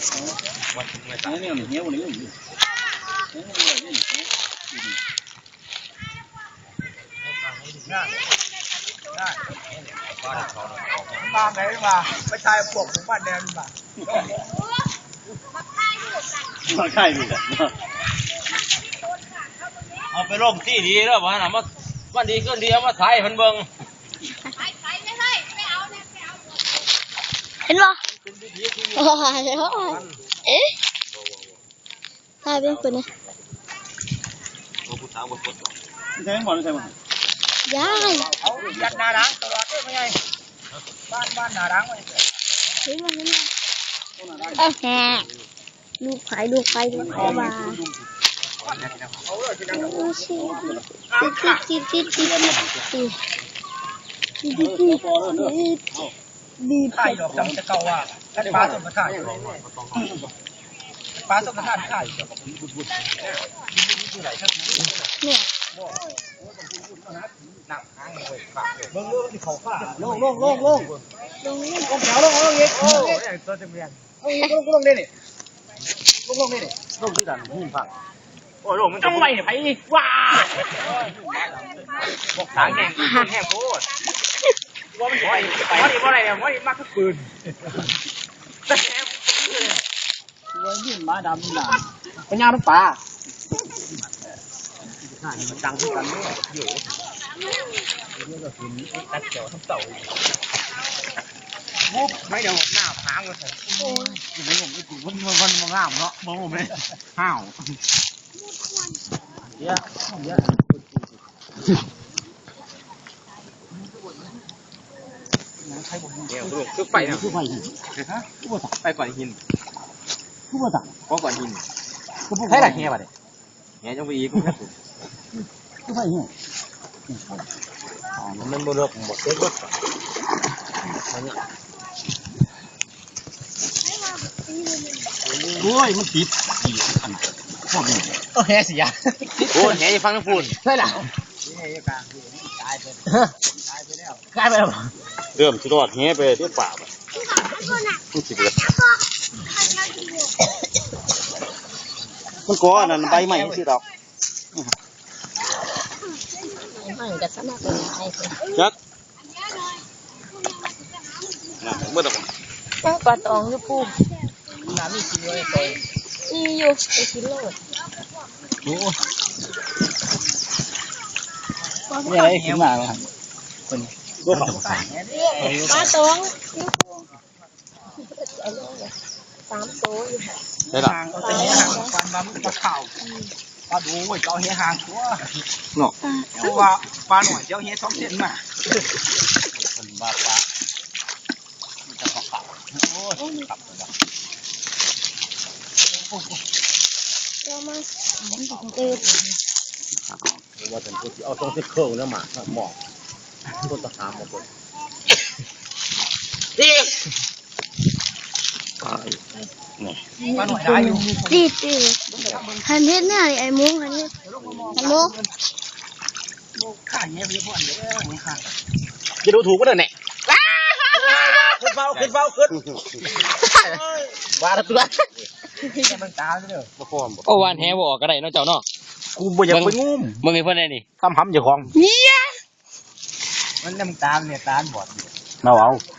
เนี่ยเนี่ยเหี้ยวนี่อยู่มาไหนมาไปชายพวกผมบ้านแดงมามาใกล้ดิอะเอาไปลงที่ดีแล้วมาหนามาวันดีก็ดีเอามาถ่ายเพิ่นเบิ่งเห็นปะ โอ้โหเอ๊ะตายเป็นคนนะใช่ไหมบอลใช่ไหมยายเอายัดนาดังตลอดเลยไม่ไงบ้านบ้านนาดังไว้เห็นปะเห็นปะเอ๊ะแหมลูกไผ่ลูกไผ่ลูกไผ่บ้าโอ้ชิติดติดติดติดติดติดติดติด ดีข่ายดอกจำจะเก่าว่ากันปลาสมประทานปลาสดมประทานข่ายเนี่ยเบิ่งเรื่องที่เขาฆ่าโล่งโล่งโล่งโล่งตรงนี้ลงแถวลงลงอีกโอ้ยตัวเต็มเรียนลงลงนี่นี่ลงลงนี่นี่โล่งที่ดันหุ่นผักโอ้ยลงมันต้องไปไปว้าทางแห้งแห้งโคตร ว่ามันไปไปว่าอะไรเนี่ยว่ามักปืนตัวยื่นม้าดำนี่ด่าปัญญาต้องปลาดังที่กันเนี่ยอยู่ตัดเกี่ยวทั้งเต่าวุบไม่เดี๋ยวหน้าพังเลยมันมันมันมันงามเนาะมองผมเลยห้าวเดี๋ย วลูกคือไปนะคือไฟหินไปก่อนหินคือว่าสั่งเพราะก่อนหินให้หลักเฮียป่ะเนี่ยแง่จังไปอีกคือไฟหินมันบ่เลิกบ่เลิกโอ้ยมันติดอีกอันพวกนี้โอ้แฮเสียโอ้ยแง่ฟังน้ำฝุ่นใช่หรอ กลายไปแล้วเริ่มสิรอดแง่ไปด้วยป่าบ่มันสิเบิดมันก้อนนั่นใบใหม่สิดอกมันก็สามารถเป็นไอ้คนจักนะเมื่อตะปลาตองอยู่ปูน้ำมีกินเลยไปอีอยู่ไปกินโลด นี่อะไรขึ้นมาครับคนก็ขอมาตรงสามตัวอยู่ค่ะได้หรอก็จนี้หางควันมันมาเข่าปลาดูไว้เจ้าเฮียหางตัวเนาะปลาปลาหน่อยเจ้าเฮียท้องเส้นมาคนบ้าปลาจะขับขับโอ้ยขับเลยเจ้ามาเต็ม ว่าเป็นผู้ที่เอาต้องเส้นเครื่องแล้วมาหมอกต้นตะขามมาคนนี่ปลาหน่อยได้อยู่ตีตีหันเฮ็ดเนี่ยไอ้หมูหันเฮ็ดไอ้หมูข้าเฮียพี่พ่อนเด้อหัวข้างจะดูถูกก็ได้แน่ขึ้นเฝ้าขึ้นเฝ้าขึ้นว่าตัวเนี่ยมันตาเด้อมาพร้อมบ่โอ้วานแฮบ่ออกก็ได้เนาะเจ้าเนาะ กูบ่อยากไปงุ้มมึงไอ้เพิ่นได้นี่ทำหำอย่าของเนี่ยมันเนี่ยมันตามเนี่ยตามบอดเราเอา